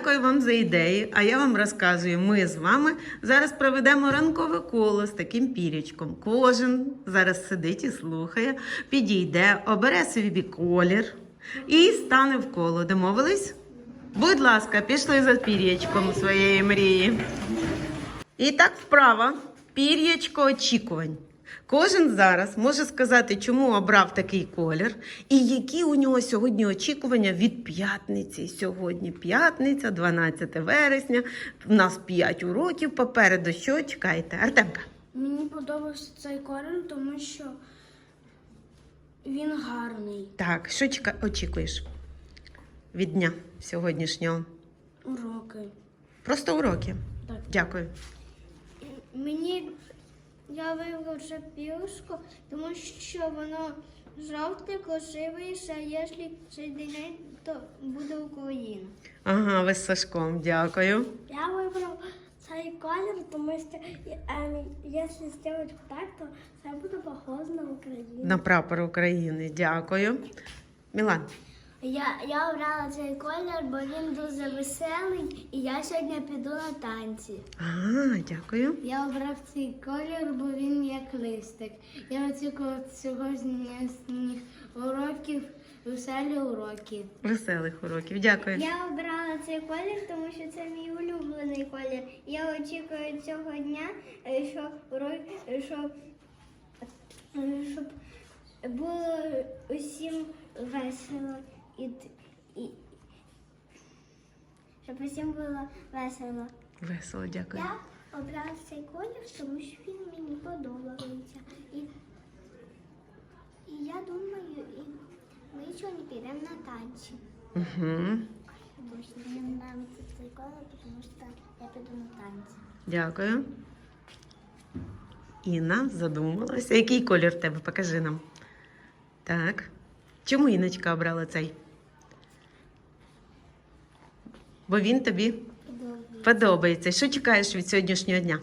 Дякую вам за ідею. А я вам розказую, ми з вами зараз проведемо ранкове коло з таким пірячком. Кожен зараз сидить і слухає, підійде, обере собі колір і стане в коло. Домовились? Будь ласка, пішли за пір'ячком своєї мрії. І так вправо. Пір'ячко очікувань. Кожен зараз може сказати, чому обрав такий колір, і які у нього сьогодні очікування від п'ятниці. Сьогодні п'ятниця, 12 вересня. У нас 5 уроків попереду. Що чекаєте? Артемка. Мені подобався цей колір, тому що він гарний. Так, що чека... очікуєш від дня сьогоднішнього? Уроки. Просто уроки. Так. Дякую. Мені я вибрав пірушку, тому що воно жовте, красивіше, а якщо соєдинити, то буде Україна. Ага, ви з Сашком, дякую. Я вибрав цей колір, тому що ем, якщо зробити так, то це буде похоже на Україну. На прапор України. Дякую. Мілан. Я, я обрала цей колір, бо він дуже веселий, і я сьогодні піду на танці. А, дякую. Я обрав цей колір, бо він як листик. Я очікував сьогоднішніх уроків, веселі уроки. Веселих уроків. Дякую. Я обрала цей колір, тому що це мій улюблений колір. Я очікую цього дня, е, що уро- е, що, е, щоб було усім весело і, і щоб усім було весело. Весело, дякую. Я обрала цей колір, тому що він мені подобається. І, і я думаю, і ми сьогодні підемо на танці. Угу. Тому мені подобається цей колір, тому що я піду на танці. Дякую. Інна задумалася. Який колір в тебе? Покажи нам. Так. Чому Іночка обрала цей? Бо він тобі подобається. Що чекаєш від сьогоднішнього дня?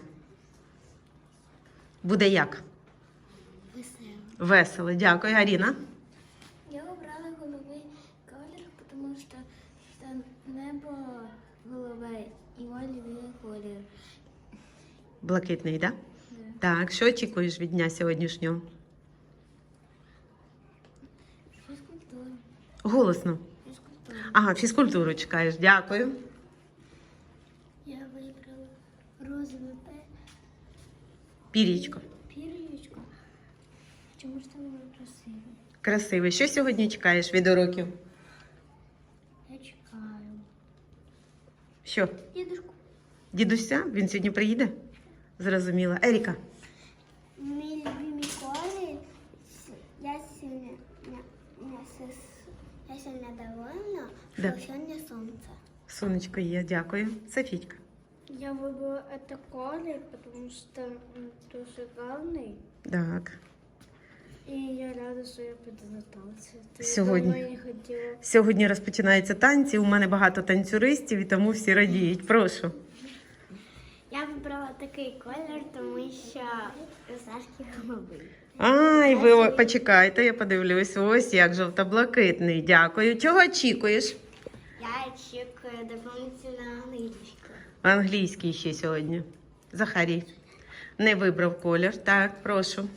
Буде як? Весело. Весело. Дякую. Аріна. Я обрала голубий колір, тому що, що небо голубе і любимий колір. Блакитний, так? Да? Так. Що очікуєш від дня сьогоднішнього? Фізкультура. Голосно. Ага, фізкультуру чекаєш. Дякую. Я вибрала розове Пірічко. пір'ячко, тому що воно красиве. Красивий. Що сьогодні чекаєш від уроків? Я чекаю. Що? Дідушку. Дідуся? Він сьогодні приїде? Зрозуміла. Еріка. Мій любимий колір. Я сьогодні, я, я, сос- я сьогодні довольна, Да. сьогодні сонце. Сонечко є, дякую. Софійка. Я вибрала цей колір, тому що він дуже гарний. Так. І я рада, що я піду на танці. Сьогодні. хотіла. Сьогодні розпочинаються танці. У мене багато танцюристів, і тому всі радіють. Прошу. Я вибрала такий колір, тому що Сашки голубий. Ай, ви почекайте, я подивлюсь. Ось як жовто-блакитний. Дякую. Чого очікуєш? Я очікую доповнительно. Англійський ще сьогодні. Захарій. Не вибрав колір. Так, прошу.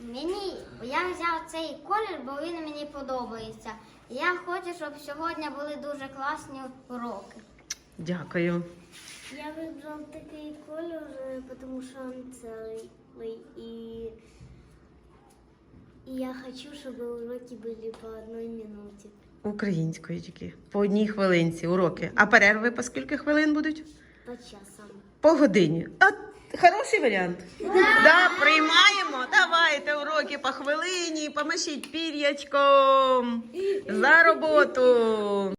Мені я взяв цей колір, бо він мені подобається. Я хочу, щоб сьогодні були дуже класні уроки. Дякую. Я вибрав такий колір, е, тому що він целый. І, і я хочу, щоб уроки були по одній минуті. Українською тільки. По одній хвилинці уроки. А перерви по скільки хвилин будуть? По часам. По годині. А хороший варіант. Да, приймаємо. Давайте уроки по хвилині, помашіть пір'ячком. За роботу.